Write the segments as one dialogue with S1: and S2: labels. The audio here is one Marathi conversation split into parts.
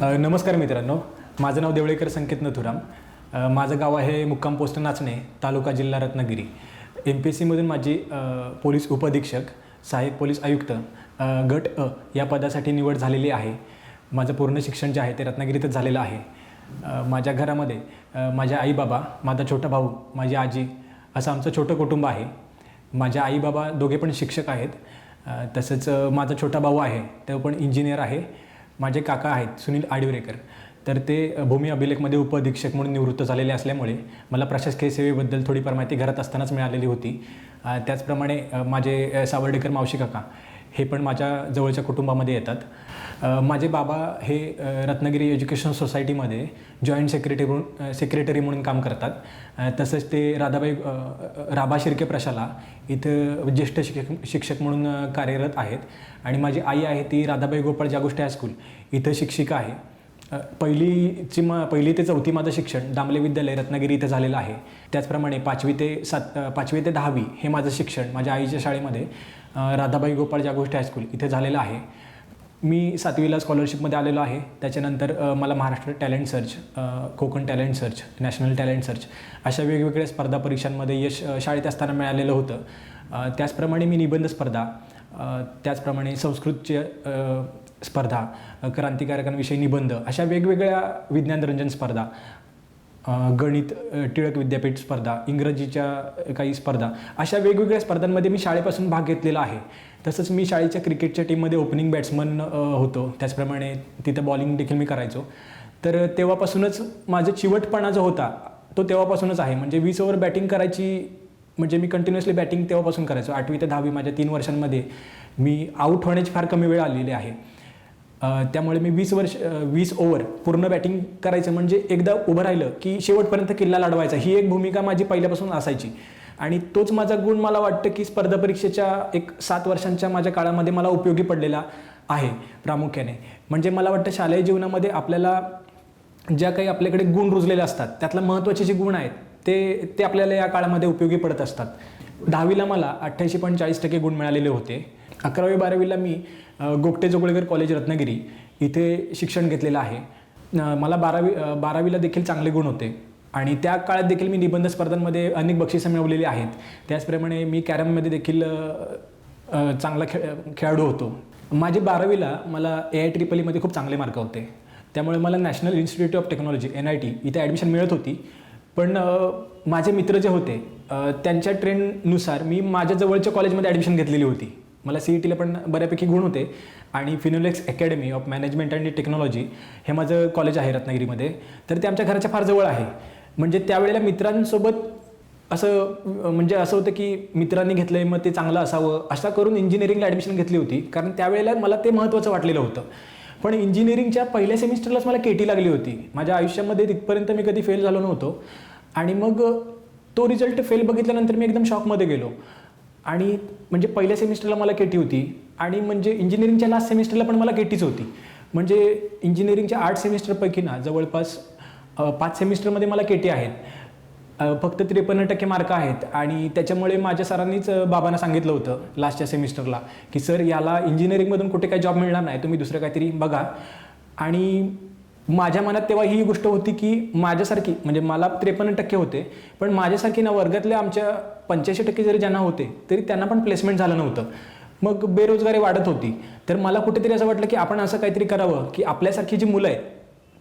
S1: नमस्कार मित्रांनो. माझं नाव देवळेकर संकेत नथुराम. माझं गाव आहे मुक्काम पोस्ट नाचणे तालुका जिल्हा रत्नागिरी. एम पी एस सीमधून माझी पोलीस उपअधीक्षक सहाय्यक पोलीस आयुक्त गट अ या पदासाठी निवड झालेली आहे. माझं पूर्ण शिक्षण जे आहे ते रत्नागिरीतच झालेलं आहे. माझ्या घरामध्ये माझ्या आई बाबा माझा छोटा भाऊ माझी आजी असं आमचं छोटं कुटुंब आहे. माझ्या आई बाबा दोघे पण शिक्षक आहेत. तसंच माझा छोटा भाऊ आहे. तो पण इंजिनियर आहे. माझे काका आहेत सुनील आडिवरेकर. तर ते भूमी अभिलेखमध्ये उपअधीक्षक म्हणून निवृत्त झालेले असल्यामुळे मला प्रशासकीय सेवेबद्दल थोडीफार माहिती घरात असतानाच मिळालेली होती. त्याचप्रमाणे माझे सावर्डेकर मावशी काका. हे पण माझ्या जवळच्या कुटुंबामध्ये येतात. माझे बाबा हे रत्नागिरी एज्युकेशन सोसायटीमध्ये जॉईंट सेक्रेटरी म्हणून सेक्रेटरी म्हणून काम करतात. तसंच ते राधाबाई राबा राभा शिर्के प्रशाला इथं ज्येष्ठ शिक्षक शिक्षक म्हणून कार्यरत आहेत. आणि माझी आई आहे ती राधाबाई गोपाळ जागोष्टे हायस्कूल इथं शिक्षिका आहे. पहिलीची म पहिली ते चौथी माझं शिक्षण दामले विद्यालय रत्नागिरी इथं झालेलं आहे. त्याचप्रमाणे पाचवी ते सात पाचवी ते दहावी हे माझं शिक्षण माझ्या आईच्या शाळेमध्ये. राधाबाई गोपाळ जागोष्टी हायस्कूल इथे झालेलं आहे. मी सातवीला स्कॉलरशिपमध्ये आलेलो आहे. त्याच्यानंतर मला Maharashtra talent search Konkan talent search national talent search अशा वेगवेगळ्या स्पर्धा परीक्षांमध्ये यश शाळेत असताना मिळालेलं होतं. त्याचप्रमाणे मी निबंध स्पर्धा त्याचप्रमाणे संस्कृतचे स्पर्धा क्रांतिकारकांविषयी निबंध अशा वेगवेगळ्या विज्ञानरंजन स्पर्धा गणित टिळक विद्यापीठ स्पर्धा इंग्रजीच्या काही स्पर्धा अशा वेगवेगळ्या स्पर्धांमध्ये मी शाळेपासून भाग घेतलेला आहे. तसंच मी शाळेच्या क्रिकेटच्या टीममध्ये ओपनिंग बॅट्समन होतो. त्याचप्रमाणे तिथं बॉलिंग देखील मी करायचो. तर तेव्हापासूनच माझं चिवटपणा जो होता तो तेव्हापासूनच आहे. म्हणजे वीस ओव्हर बॅटिंग करायची म्हणजे मी कंटिन्युअसली बॅटिंग तेव्हापासून करायचो. आठवी ते दहावी माझ्या तीन वर्षांमध्ये मी आऊट होण्याची फार कमी वेळ आलेली आहे. त्यामुळे मी वीस वर्ष वीस ओव्हर पूर्ण बॅटिंग करायचं म्हणजे एकदा उभं राहिलं की शेवटपर्यंत किल्ला लढवायचा. ही एक भूमिका माझी पहिल्यापासून असायची. आणि तोच माझा गुण मला वाटतं की स्पर्धा परीक्षेच्या एक सात वर्षांच्या माझ्या काळामध्ये मला उपयोगी पडलेला आहे प्रामुख्याने. म्हणजे मला वाटतं शालेय जीवनामध्ये आपल्याला ज्या काही आपल्याकडे गुण रुजलेले असतात त्यातला महत्त्वाचे जे गुण आहेत ते ते आपल्याला या काळामध्ये उपयोगी पडत असतात. दहावीला मला अठ्ठ्याऐंशी पॉईंट चाळीस टक्के गुण मिळालेले होते. अकरावी बारावीला मी गोपटे जोगळेकर कॉलेज रत्नागिरी इथे शिक्षण घेतलेलं आहे. मला बारावी बारावीला देखील चांगले गुण होते. आणि त्या काळात देखील मी निबंध स्पर्धांमध्ये अनेक बक्षिसं मिळवलेली आहेत. त्याचप्रमाणे मी कॅरममध्ये देखील चांगला खेळ खेळाडू होतो. माझी बारावीला मला ए आय ट्रिपल ईमध्ये खूप चांगले मार्क होते. त्यामुळे मला national institute of technology N I T इथे ॲडमिशन मिळत होती. पण माझे मित्र जे होते त्यांच्या ट्रेंडनुसार मी माझ्या जवळच्या कॉलेजमध्ये ॲडमिशन घेतलेली होती. मला सी ई टीला पण बऱ्यापैकी गुण होते. आणि Finolex academy of management and technology हे माझं कॉलेज आहे रत्नागिरीमध्ये. तर ते आमच्या घराच्या फार जवळ आहे. म्हणजे त्यावेळेला मित्रांसोबत असं म्हणजे असं होतं की मित्रांनी घेतलं आहे मग ते चांगलं असावं. असा करून इंजिनिअरिंगला ॲडमिशन घेतली होती. कारण त्यावेळेला मला ते महत्त्वाचं वाटलेलं होतं. पण इंजिनिअरिंगच्या पहिल्या सेमिस्टरलाच मला केटी लागली होती. माझ्या आयुष्यामध्ये तिथपर्यंत मी कधी फेल झालो नव्हतो. आणि मग तो रिझल्ट फेल बघितल्यानंतर मी एकदम शॉकमध्ये गेलो. आणि म्हणजे पहिल्या सेमिस्टरला मला केटी होती आणि म्हणजे इंजिनिअरिंगच्या लास्ट सेमिस्टरला पण मला केटीच होती. म्हणजे इंजिनिअरिंगच्या आठ सेमिस्टरपैकी ना जवळपास पाच सेमिस्टरमध्ये मला केटी आहेत. फक्त त्रेपन्न टक्के मार्क आहेत आणि त्याच्यामुळे माझ्या सरांनीच बाबांना सांगितलं होतं लास्टच्या सेमिस्टरला की सर याला इंजिनिअरिंगमधून कुठे काही जॉब मिळणार नाही तुम्ही दुसरं काहीतरी बघा. आणि माझ्या मनात तेव्हा ही गोष्ट होती की माझ्यासारखी म्हणजे मला त्रेपन्न टक्के होते पण माझ्यासारखी ना वर्गातल्या आमच्या पंच्याऐंशी टक्के जरी ज्यांना होते तरी त्यांना पण प्लेसमेंट झालं नव्हतं. मग बेरोजगारी वाढत होती. तर मला कुठेतरी असं वाटलं की आपण असं काहीतरी करावं की आपल्यासारखी जी मुलं आहेत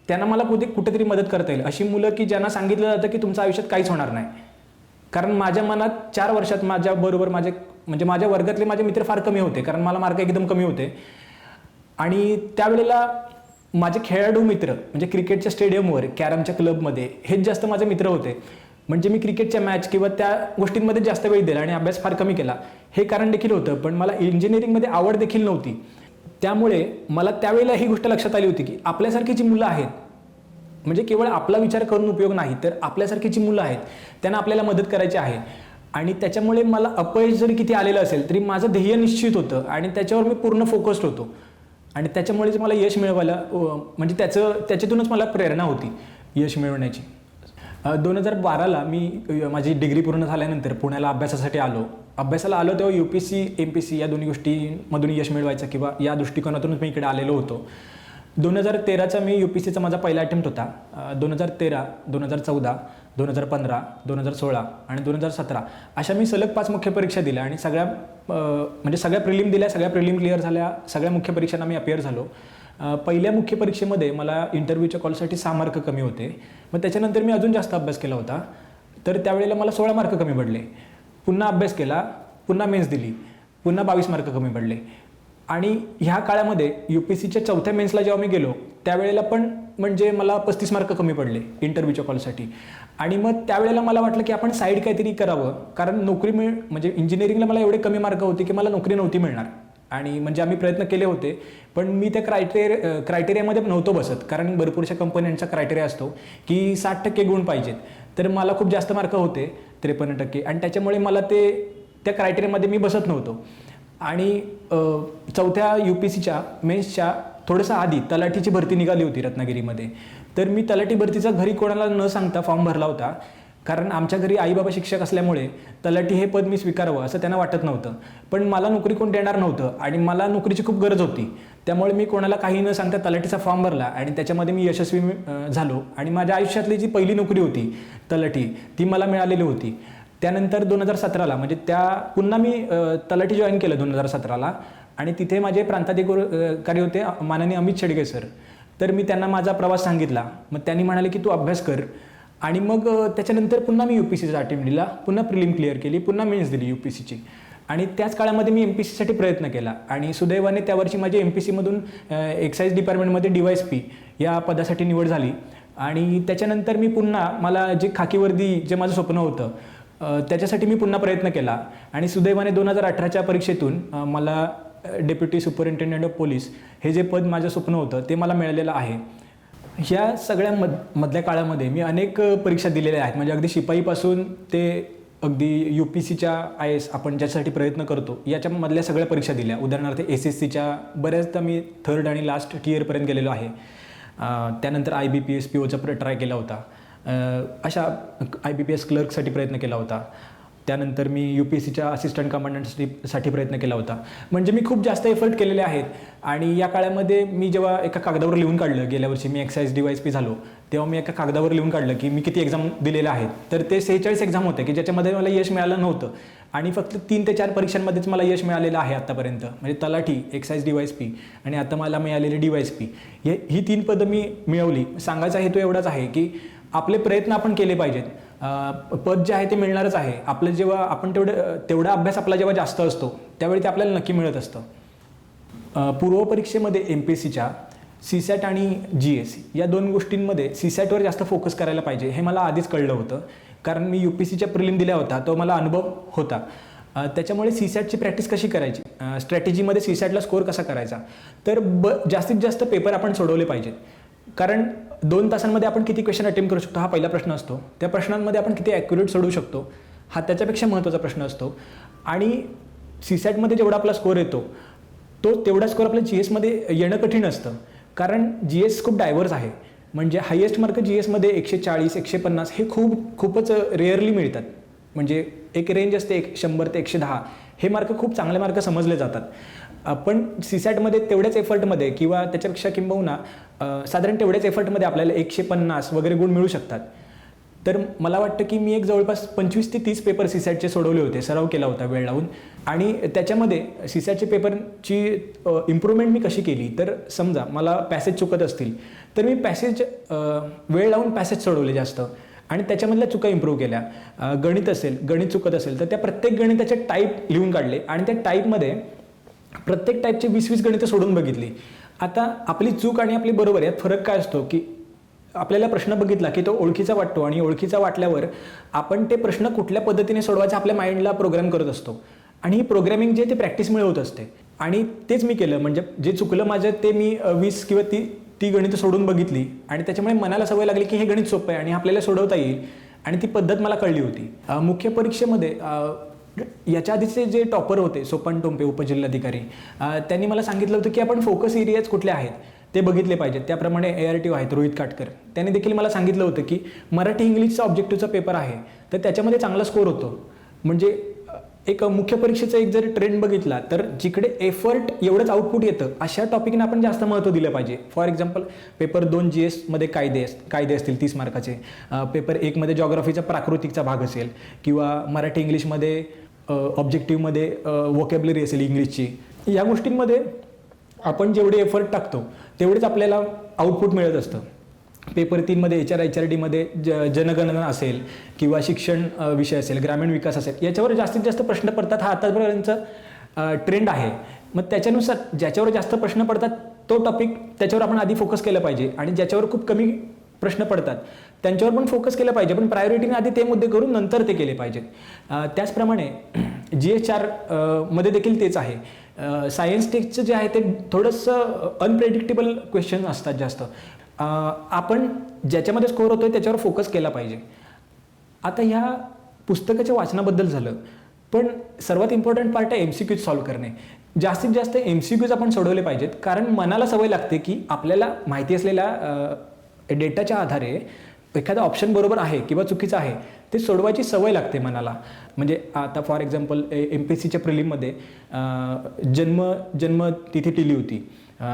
S1: त्यांना मला कुठे कुठेतरी मदत करता येईल. अशी मुलं की ज्यांना सांगितलं जातं की तुमच्या आयुष्यात काहीच होणार नाही. कारण माझ्या मनात चार वर्षात माझ्या बरोबर माझे म्हणजे माझ्या वर्गातले माझे मित्र फार कमी होते कारण मला मार्क एकदम कमी होते. आणि त्यावेळेला माझे खेळाडू मित्र म्हणजे क्रिकेटच्या स्टेडियमवर कॅरमच्या क्लबमध्ये हेच जास्त माझे मित्र होते. म्हणजे मी क्रिकेटच्या मॅच किंवा त्या गोष्टींमध्ये जास्त वेळ दिला आणि अभ्यास फार कमी केला. हे कारण देखील होतं पण मला इंजिनिअरिंगमध्ये आवड देखील नव्हती. त्यामुळे मला त्यावेळेला ही गोष्ट लक्षात आली होती की आपल्यासारखी जी मुलं आहेत. म्हणजे केवळ आपला विचार करून उपयोग नाही तर आपल्यासारखी जी मुलं आहेत. त्यांना आपल्याला मदत करायची आहे. आणि त्याच्यामुळे मला अपयश जरी किती आलेलं असेल तरी माझं ध्येय निश्चित होतं आणि त्याच्यावर मी पूर्ण फोकस्ड होतो. आणि त्याच्यामुळेच मला यश मिळवायला म्हणजे त्याचं त्याच्यातूनच मला प्रेरणा होती यश मिळवण्याची. दोन हजार बाराला मी माझी डिग्री पूर्ण झाल्यानंतर पुण्याला अभ्यासासाठी आलो. अभ्यासाला आलो तेव्हा U P C M P C या दोन्ही गोष्टींमधून यश मिळवायचं किंवा या दृष्टिकोनातूनच मी इकडे आलेलो होतो. दोन हजार तेराचा मी यू पी सीचा माझा पहिला अटेम्प्ट होता. दोन हजार तेरा दोन हजार चौदा दोन हजार पंधरा दोन हजार सोळा आणि दोन हजार सतरा. अशा मी सलग पाच मुख्य परीक्षा दिल्या आणि सगळ्या म्हणजे सगळ्या प्रिलिम दिल्या सगळ्या प्रिलिम क्लिअर झाल्या सगळ्या मुख्य परीक्षांना मी अपिअर झालो. पहिल्या मुख्य परीक्षेमध्ये मला इंटरव्ह्यूच्या कॉलसाठी सहा मार्क कमी होते. मग त्याच्यानंतर मी अजून जास्त अभ्यास केला होता. तर त्यावेळेला मला सोळा मार्क कमी पडले. पुन्हा अभ्यास केला पुन्हा मेन्स दिली पुन्हा बावीस मार्क कमी पडले. आणि ह्या काळामध्ये यू पी सीच्या चौथ्या मेन्सला जेव्हा मी गेलो त्यावेळेला पण म्हणजे मला पस्तीस मार्क कमी पडले इंटरव्ह्यूच्या कॉलसाठी आणि मग त्यावेळेला मला वाटलं की आपण साईड काहीतरी करावं. कारण नोकरी मिळ म्हणजे इंजिनिअरिंगला मला एवढे कमी मार्क होते की मला नोकरी नव्हती मिळणार. आणि म्हणजे आम्ही प्रयत्न केले होते पण मी त्या क्रायटेरिया क्रायटेरियामध्ये नव्हतो बसत. कारण भरपूरशा कंपन्यांचा क्रायटेरिया असतो की साठ टक्के गुण पाहिजेत. तर मला खूप जास्त मार्क होते त्रेपन्न टक्के. आणि त्याच्यामुळे मला ते त्या क्रायटेरियामध्ये मी बसत नव्हतो. आणि चौथ्या यू पी सीच्या मेन्सच्या थोडंसं आधी तलाठीची भरती निघाली होती रत्नागिरीमध्ये. तर मी तलाठी भरतीचा घरी कोणाला न सांगता फॉर्म भरला होता. कारण आमच्या घरी आईबाबा शिक्षक असल्यामुळे तलाठी हे पद मी स्वीकारावं असं त्यांना वाटत नव्हतं. पण मला नोकरी कोण देणार नव्हतं आणि मला नोकरीची खूप गरज होती. त्यामुळे मी कोणाला काही न सांगता तलाठीचा फॉर्म भरला आणि त्याच्यामध्ये मी यशस्वी झालो आणि माझ्या आयुष्यातली जी पहिली नोकरी होती तलाठी ती मला मिळालेली होती. त्यानंतर दोन हजार सतराला म्हणजे त्या पुन्हा मी तलाठी जॉईन केलं दोन हजार सतराला. आणि तिथे माझे प्रांताधिकारी होते माननीय अमित शेडगे सर. तर मी त्यांना माझा प्रवास सांगितला. मग त्यांनी म्हणाले की तू अभ्यास कर. आणि मग त्याच्यानंतर पुन्हा मी यू पी सीचा अटेम्प्ट दिला. पुन्हा प्रिलिम क्लिअर केली. पुन्हा मेन्स दिली यू पी सीची आणि त्याच काळामध्ये मी एम पी सीसाठी प्रयत्न केला. आणि सुदैवाने त्यावर्षी माझी एम पी सीमधून एक्साईज डिपार्टमेंटमध्ये डी वाय एस पी या पदासाठी निवड झाली. आणि त्याच्यानंतर मी पुन्हा मला जे खाकीवर्दी जे माझं स्वप्न होतं त्याच्यासाठी मी पुन्हा प्रयत्न केला. आणि सुदैवाने दोन हजार अठराच्या परीक्षेतून मला डेप्युटी सुपरिटेंडंट ऑफ पोलीस हे जे पद माझं स्वप्न होतं ते मला मिळालेलं आहे. ह्या सगळ्या मध मधल्या काळामध्ये मी अनेक परीक्षा दिलेल्या आहेत. म्हणजे अगदी शिपाईपासून ते अगदी यू पी सीच्या आय एस आपण ज्याच्यासाठी प्रयत्न करतो याच्या मधल्या सगळ्या परीक्षा दिल्या. उदाहरणार्थ एस एस सीच्या बऱ्याचदा मी थर्ड आणि लास्ट टीयरपर्यंत गेलेलो आहे. त्यानंतर I B P S P Ocha try केला होता. अशा आय बी पी एस क्लर्कसाठी प्रयत्न केला होता. त्यानंतर मी यू पी एस सीच्या असिस्टंट कमांडंटसाठी प्रयत्न केला होता. म्हणजे मी खूप जास्त एफर्ट केलेले आहेत. आणि या काळामध्ये मी जेव्हा एका कागदावर लिहून काढलं गेल्या वर्षी मी एक्साईज डिवाईस पी झालो तेव्हा मी एका कागदावर लिहून काढलं की मी किती एक्झाम दिलेल्या आहेत. तर ते सेहेचाळीस एक्झाम होते की ज्याच्यामध्ये मला यश मिळालं नव्हतं. आणि फक्त तीन ते चार परीक्षांमध्येच मला यश मिळालेलं आहे आत्तापर्यंत म्हणजे तलाठी एक्साईज डिवाईस पी आणि आता मला मिळालेली डिवाईस पी हे ही तीन पदं मी मिळवली. सांगायचा हेतू एवढाच आहे की आपले प्रयत्न आपण केले पाहिजेत. पद जे आहे ते मिळणारच आहे. आपलं जेव्हा आपण तेवढं तेवढा अभ्यास आपला जेव्हा जास्त असतो त्यावेळी ते आपल्याला नक्की मिळत असतं. पूर्वपरीक्षेमध्ये एम पी एस सीच्या सी सॅट आणि जी एस सी या दोन गोष्टींमध्ये सी सॅटवर जास्त फोकस करायला पाहिजे हे मला आधीच कळलं होतं. कारण मी यू पी सीच्या प्रिलिम दिल्या होता तो मला अनुभव होता. त्याच्यामुळे सी सॅटची प्रॅक्टिस कशी करायची? स्ट्रॅटेजीमध्ये सी सॅटला स्कोअर कसा करायचा? तर ब जास्तीत जास्त पेपर आपण सोडवले पाहिजेत. कारण दोन तासांमध्ये आपण किती क्वेश्चन अटेम्प्ट करू शकतो? हा पहिला प्रश्न असतो. त्या प्रश्नांमध्ये आपण किती ॲक्युरेट सोडू शकतो? हा त्याच्यापेक्षा महत्त्वाचा प्रश्न असतो. आणि सी सॅटमध्ये जेवढा आपला स्कोअर येतो तो तेवढा स्कोअर आपल्या जी एसमध्ये येणं कठीण असतं. कारण जी एस खूप डायव्हर्स आहे. म्हणजे हायेस्ट मार्क जी एसमध्ये एकशे चाळीस एकशे पन्नास हे खूप खूपच रेअरली मिळतात. म्हणजे एक रेंज असते एक शंभर ते एकशे दहा. हे मार्क खूप चांगले मार्क समजले जातात. आपण पण सी सॅटमध्ये तेवढ्याच एफर्टमध्ये किंवा त्याच्यापेक्षा किंबहुना साधारण तेवढ्याच एफर्टमध्ये आपल्याला एकशे पन्नास वगैरे गुण मिळू शकतात. तर मला वाटतं की मी एक जवळपास पंचवीस ते तीस पेपर सीसॅटचे सोडवले होते सराव केला होता वेळ लावून. आणि त्याच्यामध्ये सीसॅटचे पेपरची इम्प्रूव्हमेंट मी कशी केली? तर समजा मला पॅसेज चुकत असतील तर मी पॅसेज वेळ लावून पॅसेज सोडवले जास्त. आणि त्याच्यामधल्या चुका इम्प्रूव्ह केल्या. गणित असेल गणित चुकत असेल तर त्या प्रत्येक गणिताचे टाईप लिहून काढले. आणि त्या टाईपमध्ये प्रत्येक टाईपचे वीस वीस गणितं सोडून बघितली. आता आपली चूक आणि आपली बरोबर यात फरक काय असतो? की आपल्याला प्रश्न बघितला की तो ओळखीचा वाटतो आणि ओळखीचा वाटल्यावर आपण ते प्रश्न कुठल्या पद्धतीने सोडवायचा आपल्या माइंडला प्रोग्राम करत असतो. आणि ही प्रोग्रॅमिंग जे ते प्रॅक्टिसमुळे होत असते. आणि तेच मी केलं. म्हणजे जे चुकलं माझं ते मी वीस किंवा ती ती गणितं सोडून बघितली. आणि त्याच्यामुळे मनाला सवय लागली की हे गणित सोपं आहे आणि आपल्याला सोडवता येईल. आणि ती पद्धत मला कळली होती. मुख्य परीक्षेमध्ये याच्या आधीचे जे टॉपर होते सोपन टोंपे उपजिल्हाधिकारी त्यांनी मला सांगितलं होतं की आपण फोकस एरियाज कुठले आहेत ते बघितले पाहिजेत. त्याप्रमाणे ए आर टी आहेत रोहित काटकर. त्यांनी देखील मला सांगितलं होतं की मराठी इंग्लिशचा ऑब्जेक्टिव्हचा पेपर आहे तर त्याच्यामध्ये चांगला स्कोर होतो. म्हणजे एक मुख्य परीक्षेचा एक जर ट्रेंड बघितला तर जिकडे एफर्ट एवढंच आउटपुट येतं अशा टॉपिकना आपण जास्त महत्त्व दिलं पाहिजे. फॉर एक्झाम्पल पेपर दोन जी एसमध्ये कायदे अस कायदे असतील तीस मार्काचे पेपर एकमध्ये जॉग्रफीचा प्राकृतिकचा भाग असेल किंवा मराठी इंग्लिशमध्ये ऑब्जेक्टिव्हमध्ये वोकॅबलरी असेल इंग्लिशची या गोष्टींमध्ये आपण जेवढे एफर्ट टाकतो तेवढेच आपल्याला आउटपुट मिळत असतं. पेपर तीनमध्ये एच आर एच आर डीमध्ये ज जनगणना असेल किंवा शिक्षण विषय असेल ग्रामीण विकास असेल याच्यावर जास्तीत जास्त प्रश्न पडतात हा आतापर्यंतचा ट्रेंड आहे. मग त्याच्यानुसार ज्याच्यावर जास्त प्रश्न पडतात तो टॉपिक त्याच्यावर आपण आधी फोकस केलं पाहिजे आणि ज्याच्यावर खूप कमी प्रश्न पडतात. त्यांच्यावर पण फोकस केलं पाहिजे. पण प्रायोरिटीने आधी ते मुद्दे करून नंतर ते केले पाहिजेत त्याचप्रमाणे जी एस आरमध्ये देखील तेच आहे. सायन्स टेकचं जे आहे ते थोडंसं अनप्रेडिक्टेबल क्वेश्चन असतात जास्त. आपण ज्याच्यामध्ये स्कोअर होतोय त्याच्यावर फोकस केला पाहिजे. आता ह्या पुस्तकाच्या वाचनाबद्दल झालं. पण सर्वात इम्पॉर्टंट पार्ट आहे एम सी क्यूज सॉल्व्ह करणे. जास्तीत जास्त एम सी क्यूज आपण सोडवले पाहिजेत. कारण मनाला सवय लागते की आपल्याला माहिती असलेल्या डेटाच्या आधारे एखादा ऑप्शन बरोबर आहे किंवा चुकीचं आहे ते सोडवायची सवय लागते मनाला. म्हणजे आता for example M P S सीच्या प्रिलिममध्ये जन्म जन्म तिथे टिली होती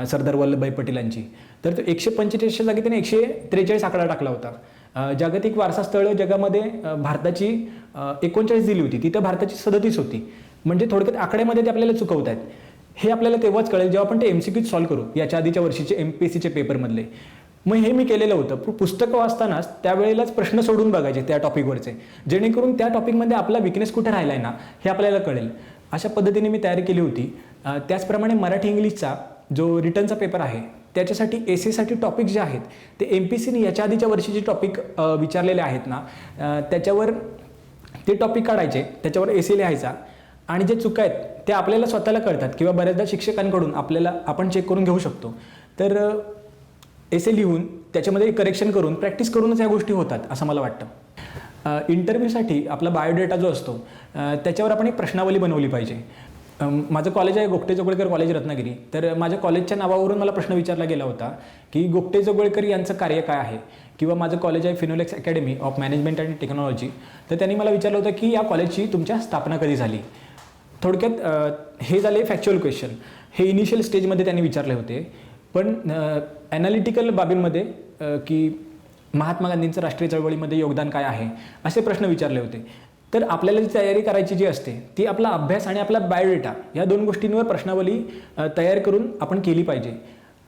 S1: सरदार वल्लभभाई पटेलांची. तर तो एकशे पंचेचाळीसच्या जागी त्याने एकशे त्रेचाळीस आकडा टाकला होता. जागतिक वारसा स्थळ जगामध्ये भारताची एकोणचाळीस दिली होती. तिथं भारताची सदतीस होती. म्हणजे थोडक्यात आकड्यामध्ये ते आपल्याला चुकवत आहेत. हे आपल्याला तेव्हाच कळेल जेव्हा आपण ते एम सी क्यूज सॉल्व्ह करू याच्या आधीच्या वर्षीचे एम पी एस सीचे पेपरमधले मग हे मी केलेलं होतं. पुस्तकं वाचतानाच त्यावेळेलाच प्रश्न सोडून बघायचे त्या टॉपिकवरचे. जेणेकरून त्या टॉपिकमध्ये आपला विकनेस कुठे राहिला आहे ना हे आपल्याला कळेल. अशा पद्धतीने मी तयारी केली होती. त्याचप्रमाणे मराठी इंग्लिशचा जो रिटर्नचा पेपर आहे त्याच्यासाठी एस एसाठी टॉपिक जे आहेत ते एम पी सीने याच्या आधीच्या वर्षीचे टॉपिक विचारलेले आहेत ना त्याच्यावर ते टॉपिक काढायचे त्याच्यावर एसे लिहायचा. आणि जे चुका आहेत ते आपल्याला स्वतःला कळतात किंवा बऱ्याचदा शिक्षकांकडून आपल्याला आपण चेक करून घेऊ शकतो. तर एसे लिहून त्याच्यामध्ये करेक्शन करून प्रॅक्टिस करूनच या गोष्टी होतात असं मला वाटतं. इंटरव्ह्यूसाठी आपला बायोडेटा जो असतो त्याच्यावर आपण एक प्रश्नावली बनवली पाहिजे. माझं कॉलेज आहे गोगटे जोगळेकर कॉलेज रत्नागिरी. तर माझ्या कॉलेजच्या नावावरून मला प्रश्न विचारला गेला होता की गोगटे जोगळेकर यांचं कार्य काय आहे? किंवा माझं कॉलेज आहे Finolex academy of management and technology तर त्यांनी मला विचारलं होतं की या कॉलेजची तुमच्या स्थापना कधी झाली? थोडक्यात हे झाले फॅक्च्युअल क्वेश्चन हे इनिशियल स्टेजमध्ये त्यांनी विचारले होते. पण ॲनालिटिकल बाबींमध्ये की महात्मा गांधींचं राष्ट्रीय चळवळीमध्ये योगदान काय आहे असे प्रश्न विचारले होते. तर आपल्याला जी तयारी करायची जी असते ती आपला अभ्यास आणि आपला बायोडेटा या दोन गोष्टींवर प्रश्नावली तयार करून आपण केली पाहिजे.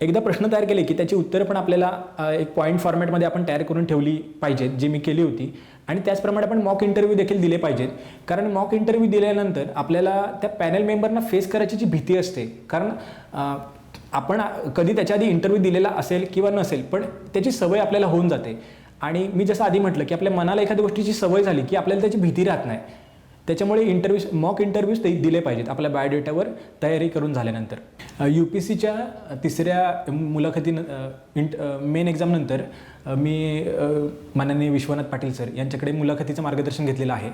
S1: एकदा प्रश्न तयार केले की त्याची उत्तरं पण आपल्याला एक पॉईंट फॉर्मॅटमध्ये आपण तयार करून ठेवली पाहिजेत जी मी केली होती. आणि त्याचप्रमाणे आपण मॉक इंटरव्ह्यू देखील दिले पाहिजेत. कारण मॉक इंटरव्ह्यू दिल्यानंतर आपल्याला त्या पॅनल मेंबरना फेस करायची जी भीती असते. कारण आपण कधी त्याच्या आधी इंटरव्ह्यू दिलेला असेल किंवा नसेल पण त्याची सवय आपल्याला होऊन जाते. आणि मी जसं आधी म्हटलं की आपल्या मनाला एखाद्या गोष्टीची सवय झाली की आपल्याला त्याची भीती राहत नाही. त्याच्यामुळे इंटरव्ह्यूज मॉक इंटरव्ह्यूज ते दिले पाहिजेत आपल्या बायोडेटावर तयारी करून झाल्यानंतर. यू पी सीच्या तिसऱ्या मुलाखती इंट मेन एक्झामनंतर मी माननीय विश्वनाथ पाटील सर यांच्याकडे मुलाखतीचं मार्गदर्शन घेतलेलं आहे.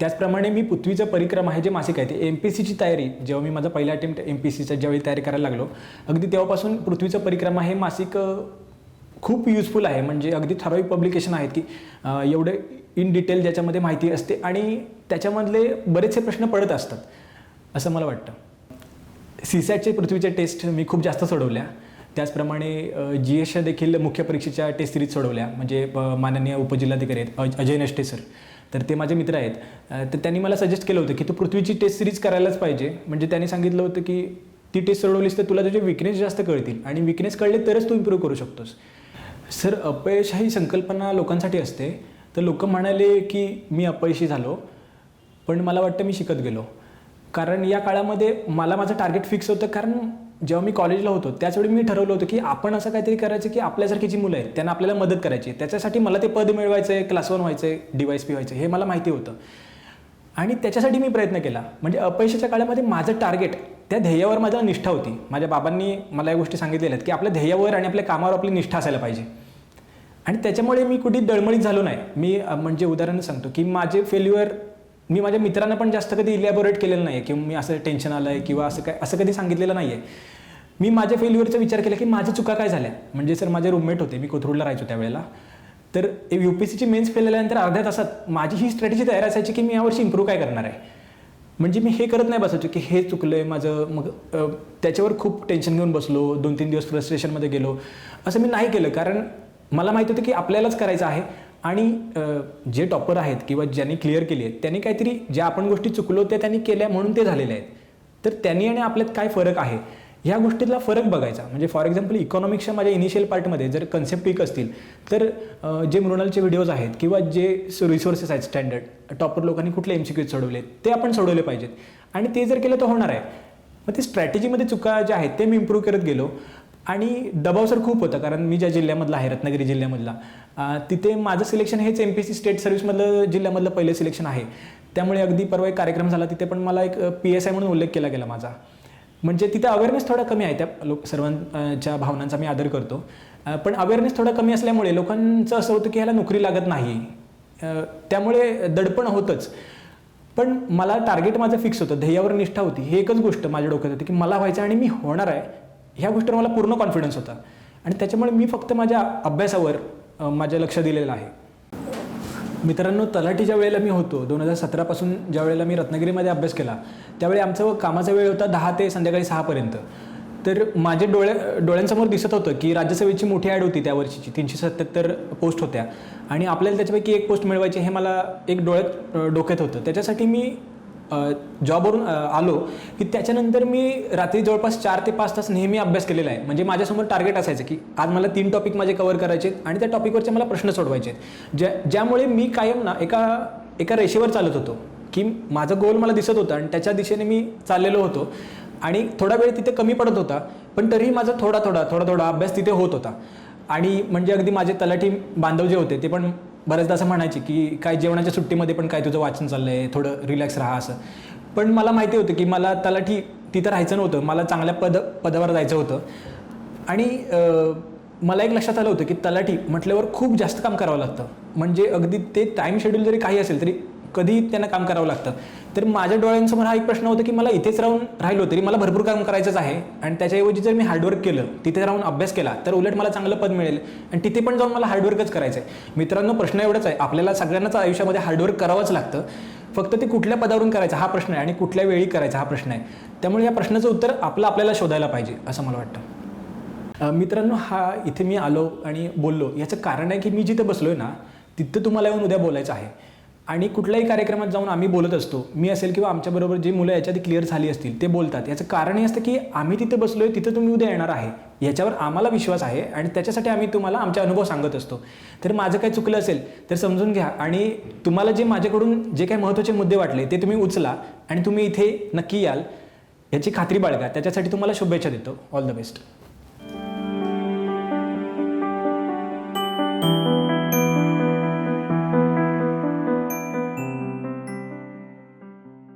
S1: त्याचप्रमाणे मी पृथ्वीचं परिक्रमा हे जे मासिक आहे ते एम पी सीची तयारी. जेव्हा मी माझा पहिला अटेम्प्ट एम पी सीचा ज्यावेळी तयारी करायला लागलो अगदी तेव्हापासून पृथ्वीचं परिक्रमा हे मासिक खूप युजफुल आहे. म्हणजे अगदी ठराविक पब्लिकेशन आहेत की एवढे इन डिटेल ज्याच्यामध्ये माहिती असते आणि त्याच्यामधले बरेचसे प्रश्न पडत असतात असं मला वाटतं. सी सॅटचे पृथ्वीचे टेस्ट मी खूप जास्त सोडवल्या. त्याचप्रमाणे जी एसच्या देखील मुख्य परीक्षेच्या टेस्ट सिरीज सोडवल्या. म्हणजे माननीय उपजिल्हाधिकारी आहेत अज- अजय नष्टे सर तर ते माझे मित्र आहेत. तर त्यांनी मला सजेस्ट केलं होतं की तू पृथ्वीची टेस्ट सिरीज करायलाच पाहिजे. म्हणजे त्यांनी सांगितलं होतं की ती टेस्ट सोडवलीस तर तुला तुझे विकनेस जास्त कळतील आणि विकनेस कळले तरच तू इम्प्रूव्ह करू शकतोस. सर अपयश ही संकल्पना लोकांसाठी असते. तर लोक म्हणाले की मी अपयशी झालो पण मला वाटतं मी शिकत गेलो. कारण या काळामध्ये मला माझं टार्गेट फिक्स होतं. कारण जेव्हा मी कॉलेजला होतो त्याचवेळी मी ठरवलं होतं की आपण असं काहीतरी करायचं की आपल्यासारखी जी मुलं आहेत त्यांना आपल्याला मदत करायची त्याच्यासाठी मला ते पद मिळवायचं आहे क्लास वन व्हायचं आहे डी पी व्हायचं हे मला माहिती होतं. आणि त्याच्यासाठी मी प्रयत्न केला. म्हणजे अपयशाच्या काळामध्ये माझं टार्गेट त्या ध्येयावर माझा निष्ठा होती. माझ्या बाबांनी मला या गोष्टी सांगितलेल्या आहेत की आपल्या ध्येयावर आणि आपल्या कामावर आपली निष्ठा असायला पाहिजे. आणि त्याच्यामुळे मी कुठे दळमळीत झालो नाही. मी म्हणजे उदाहरण सांगतो की माझे फेल्युअर मी माझ्या मित्रांना पण जास्त कधी इलॅबोरेट केलेलं नाही आहे की मी असं टेन्शन आलं आहे किंवा असं काय असं कधी सांगितलेलं नाही आहे मी माझ्या फेल्युअरचा विचार केला की माझ्या चुका काय झाल्या? म्हणजे सर माझे रूममेट होते मी कोथरूडला राहायचो त्यावेळेला. तर यू पी सीची मेन्स फेल झाल्यानंतर अर्ध्या तासात माझी ही स्ट्रॅटेजी तयार असायची की मी यावर्षी इम्प्रूव्ह काय करणार आहे. म्हणजे मी हे करत नाही बसायचो की हे चुकलं आहे माझं मग त्याच्यावर खूप टेन्शन घेऊन बसलो दोन तीन दिवस फ्रस्ट्रेशनमध्ये गेलो. असं मी नाही केलं कारण मला माहिती होतं की आपल्यालाच करायचं आहे. आणि जे टॉपर आहेत किंवा ज्यांनी क्लिअर केली आहेत त्यांनी काहीतरी ज्या आपण गोष्टी चुकलो त्या त्यांनी केल्या म्हणून ते झालेले आहेत. तर त्यांनी आणि आपल्यात काय फरक आहे? ह्या गोष्टीतला फरक बघायचा. म्हणजे फॉर एक्झाम्पल इकॉनॉमिक्सच्या माझ्या इनिशियल पार्टमध्ये जर कन्सेप्ट वीक असतील तर जे मृणालचे व्हिडिओज आहेत किंवा जे रिसोर्सेस आहेत स्टँडर्ड टॉपर लोकांनी कुठले एम सी क्यूज सोडवले ते आपण सोडवले पाहिजेत. आणि ते जर केलं तर होणार आहे. मग ते स्ट्रॅटेजीमध्ये चुका ज्या आहेत ते मी इम्प्रूव्ह करत गेलो. आणि दबाव सर खूप होता कारण मी ज्या जिल्ह्यामधला आहे रत्नागिरी जिल्ह्यामधला तिथे माझं सिलेक्शन हेच एम पी सी स्टेट सर्व्हिसमधलं जिल्ह्यामधलं पहिलं सिलेक्शन आहे. त्यामुळे अगदी परवा एक कार्यक्रम झाला तिथे पण मला एक पी एस आय म्हणून उल्लेख केला गेला माझा. म्हणजे तिथे अवेअरनेस थोडा कमी आहे त्या लोक सर्वांच्या भावनांचा मी आदर करतो. पण अवेअरनेस थोडा कमी असल्यामुळे लोकांचं असं होतं की ह्याला नोकरी लागत नाही. त्यामुळे दडपण होतंच. पण मला टार्गेट माझं फिक्स होतं ध्येयावर निष्ठा होती. ही एकच गोष्ट माझ्या डोक्यात होती की मला व्हायचं आणि मी होणार आहे. ह्या गोष्टीवर मला पूर्ण कॉन्फिडन्स होता. आणि त्याच्यामुळे मी फक्त माझ्या अभ्यासावर माझं लक्ष दिलेलं आहे. मित्रांनो तलाठीच्या वेळेला मी होतो. दोन हजार सतरापासून ज्या वेळेला मी रत्नागिरीमध्ये अभ्यास केला त्यावेळी आमचा कामाचा वेळ होता दहा ते संध्याकाळी सहापर्यंत तर माझे डोळे डोळ्यांसमोर दिसत होतं की राज्यसभेची मोठी ॲड होती त्या वर्षीची तीनशे सत्याहत्तर पोस्ट होत्या. आणि आपल्याला त्याच्यापैकी एक पोस्ट मिळवायची हे मला एक डोळ्यात डोक्यात होतं. त्याच्यासाठी मी जॉबवरून आलो की त्याच्यानंतर मी रात्री जवळपास चार ते पाच तास नेहमी अभ्यास केलेला आहे. म्हणजे माझ्यासमोर टार्गेट असायचं की आज मला तीन टॉपिक माझे कव्हर करायचे आहेत आणि त्या टॉपिकवरचे मला प्रश्न सोडवायचे आहेत. ज्या ज्यामुळे मी कायम ना एका एका रेषेवर चालत होतो की माझं गोल मला दिसत होतं आणि त्याच्या दिशेने मी चाललेलो होतो आणि थोडा वेळ तिथे कमी पडत होता पण तरीही माझा थोडा थोडा थोडा थोडा अभ्यास तिथे होत होता. आणि म्हणजे अगदी माझे तलाठी बांधव जे होते ते पण बऱ्याचदा असं म्हणायची की काय जेवणाच्या सुट्टीमध्ये पण काय तुझं वाचन चाललं आहे थोडं रिलॅक्स राहा असं. पण मला माहिती होतं की मला तलाठी तिथं राहायचं नव्हतं. मला चांगल्या पद पदावर जायचं होतं. आणि मला एक लक्षात आलं होतं की तलाठी म्हटल्यावर खूप जास्त काम करावं लागतं. म्हणजे अगदी ते टाईम शेड्यूल जरी काही असेल तरी कधी त्यांना काम करावं लागतं. तर माझ्या डोळ्यांसमोर हा एक प्रश्न होता की मला इथेच राहून राहिलो तरी मला भरपूर काम करायचंच आहे. आणि त्याच्याऐवजी जर मी हार्डवर्क केलं तिथे राहून अभ्यास केला तर उलट मला चांगलं पद मिळेल. आणि तिथे पण जाऊन मला हार्डवर्कच करायचं आहे मित्रांनो प्रश्न एवढाच आहे. आपल्याला सगळ्यांनाच आयुष्यामध्ये हार्डवर्क करावंच लागतं. फक्त ते कुठल्या पदावरून करायचं हा प्रश्न आहे आणि कुठल्या वेळी करायचा हा प्रश्न आहे. त्यामुळे या प्रश्नाचं उत्तर आपलं आपल्याला शोधायला पाहिजे असं मला वाटतं. मित्रांनो हा इथे मी आलो आणि बोललो. याचं कारण आहे की मी जिथे आहे ना तिथं तुम्हाला येऊन उद्या बोलायचं आहे. आणि कुठल्याही कार्यक्रमात जाऊन आम्ही बोलत असतो. मी असेल किंवा आमच्याबरोबर जी मुलं याच्यात क्लिअर झाली असतील ते बोलतात. याचं कारण हे असतं की आम्ही तिथे बसलोय तिथं तुम्ही उद्या येणार आहे. याच्यावर आम्हाला विश्वास आहे आणि त्याच्यासाठी आम्ही तुम्हाला आमचे अनुभव सांगत असतो. तर माझं काही चुकलं असेल तर समजून घ्या. आणि तुम्हाला जे माझ्याकडून जे काही महत्त्वाचे मुद्दे वाटले ते तुम्ही उचला आणि तुम्ही इथे नक्की याल. याची खात्री बाळगा. त्याच्यासाठी तुम्हाला शुभेच्छा देतो. All the best